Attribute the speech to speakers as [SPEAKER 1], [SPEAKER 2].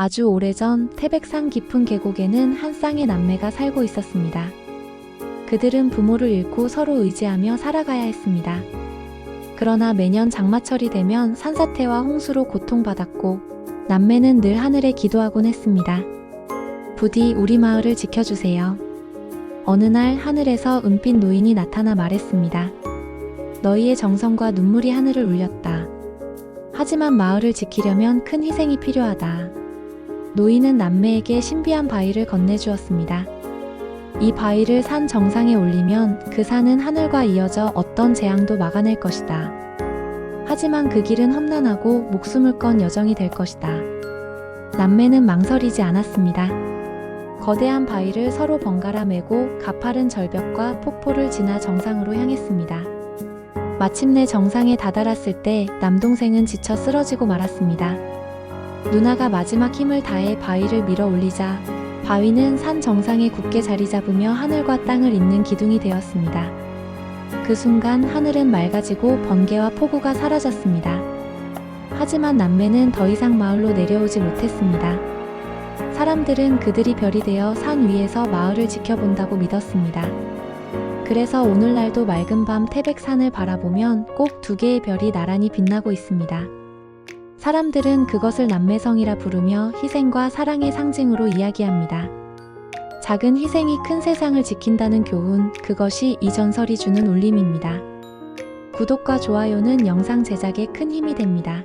[SPEAKER 1] 아주 오래전 태백산 깊은 계곡에는 한 쌍의 남매가 살고 있었습니다. 그들은 부모를 잃고 서로 의지하며 살아가야 했습니다. 그러나 매년 장마철이 되면 산사태와 홍수로 고통받았고 남매는 늘 하늘에 기도하곤 했습니다. 부디 우리 마을을 지켜주세요. 어느 날 하늘에서 은빛 노인이 나타나 말했습니다. 너희의 정성과 눈물이 하늘을 울렸다. 하지만 마을을 지키려면 큰 희생이 필요하다. 노인은 남매에게 신비한 바위를 건네주었습니다. 이 바위를 산 정상에 올리면 그 산은 하늘과 이어져 어떤 재앙도 막아낼 것이다. 하지만 그 길은 험난하고 목숨을 건 여정이 될 것이다. 남매는 망설이지 않았습니다. 거대한 바위를 서로 번갈아 메고 가파른 절벽과 폭포를 지나 정상으로 향했습니다. 마침내 정상에 다다랐을 때 남동생은 지쳐 쓰러지고 말았습니다. 누나가 마지막 힘을 다해 바위를 밀어 올리자 바위는 산 정상에 굳게 자리 잡으며 하늘과 땅을 잇는 기둥이 되었습니다. 그 순간 하늘은 맑아지고 번개와 폭우가 사라졌습니다. 하지만 남매는 더 이상 마을로 내려오지 못했습니다. 사람들은 그들이 별이 되어 산 위에서 마을을 지켜본다고 믿었습니다. 그래서 오늘날도 맑은 밤 태백산을 바라보면 꼭 두 개의 별이 나란히 빛나고 있습니다. 사람들은 그것을 남매성이라 부르며 희생과 사랑의 상징으로 이야기합니다. 작은 희생이 큰 세상을 지킨다는 교훈, 그것이 이 전설이 주는 울림입니다. 구독과 좋아요는 영상 제작에 큰 힘이 됩니다.